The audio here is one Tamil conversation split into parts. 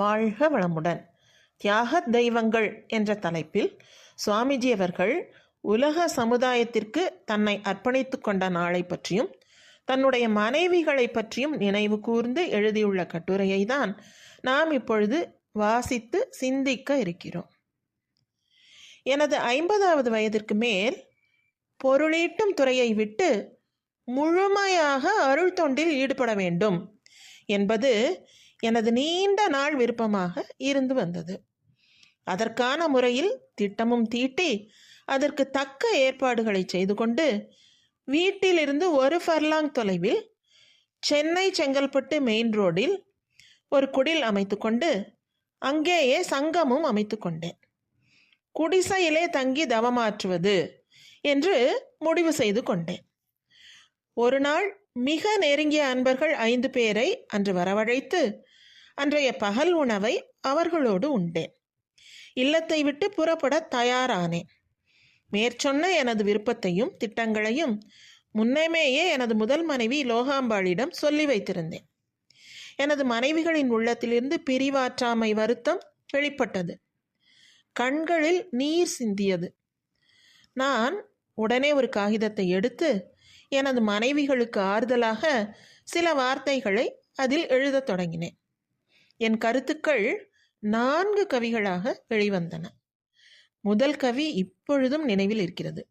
வாழ்க வளமுடன். தியாக தெய்வங்கள் என்ற தலைப்பில் சுவாமிஜி அவர்கள் உலக சமுதாயத்திற்கு தன்னை அர்ப்பணித்து கொண்ட நாளை பற்றியும் தன்னுடைய மனைவிகளை பற்றியும் நினைவு கூர்ந்து எழுதியுள்ள கட்டுரையை தான் நாம் இப்பொழுது வாசித்து சிந்திக்க இருக்கிறோம். எனது ஐம்பதாவது வயதிற்கு மேல் பொருளீட்டும் துறையை விட்டு முழுமையாக அருள் தொண்டில் ஈடுபட வேண்டும் என்பது எனது நீண்ட நாள் விருப்பமாக இருந்து வந்தது. அதற்கான முறையில் திட்டமும் தீட்டி அதற்கு தக்க ஏற்பாடுகளை செய்து கொண்டு வீட்டிலிருந்து ஒரு ஃபர்லாங் தொலைவில் சென்னை செங்கல்பட்டு மெயின் ரோடில் ஒரு குடில் அமைத்துக்கொண்டு அங்கேயே சங்கமும் அமைத்து கொண்டேன். குடிசையிலே தங்கி தவமாற்றுவது என்று முடிவு செய்து கொண்டேன். ஒரு நாள் மிக நெருங்கிய அன்பர்கள் ஐந்து பேரை அன்று வரவழைத்து அன்றைய பகல் உணவை அவர்களோடு உண்டேன். இல்லத்தை விட்டு புறப்பட தயாரானேன். மேற்சொன்ன எனது விருப்பத்தையும் திட்டங்களையும் முன்னமேயே எனது முதல் மனைவி லோகாம்பாளிடம் சொல்லி வைத்திருந்தேன். எனது மனைவிகளின் உள்ளத்திலிருந்து பிரிவாற்றாமை வருத்தம் வெளிப்பட்டது. கண்களில் நீர் சிந்தியது. நான் உடனே ஒரு காகிதத்தை எடுத்து எனது மனைவிகளுக்கு ஆறுதலாக சில வார்த்தைகளை அதில் எழுதத் தொடங்கினேன். என் கருத்துக்கள் நான்கு கவிகளாக வெளிவந்தன. முதல் கவி இப்பொழுதும் நினைவில் இருக்கிறது.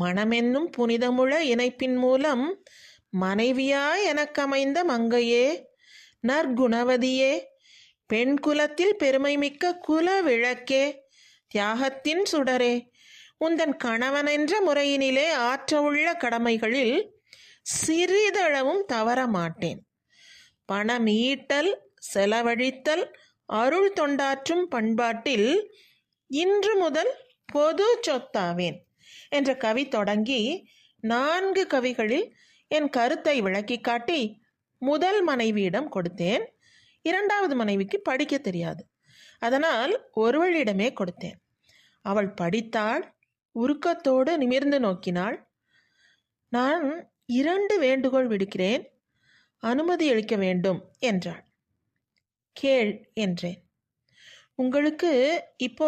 மனமென்னும் புனிதமுழ இணைப்பின் மூலம் மனைவியாய் எனக்கமைந்த மங்கையே நற்குணவதியே பெண் குலத்தில் பெருமைமிக்க குல விளக்கே தியாகத்தின் சுடரே உந்தன் கணவனென்ற முறையினிலே ஆற்றவுள்ள கடமைகளில் சிறிதளவும் தவற மாட்டேன் பணம் ஈட்டல் செலவழித்தல் அருள் தொண்டாற்றும் பண்பாட்டில் இன்று முதல் பொது சொத்தாவேன் என்ற கவி தொடங்கி நான்கு கவிகளில் என் கருத்தை விளக்கி காட்டி முதல் மனைவியிடம் கொடுத்தேன். இரண்டாவது மனைவிக்கு படிக்க தெரியாது. அதனால் ஒருவளிடமே கொடுத்தேன். அவள் படித்தாள் உருக்கத்தோடு நிமிர்ந்து நோக்கினாள். நான் இரண்டு வேண்டுகோள் விடுக்கிறேன் அனுமதி அளிக்க வேண்டும் என்றாள். கேள் என்றேன். உங்களுக்கு இப்போ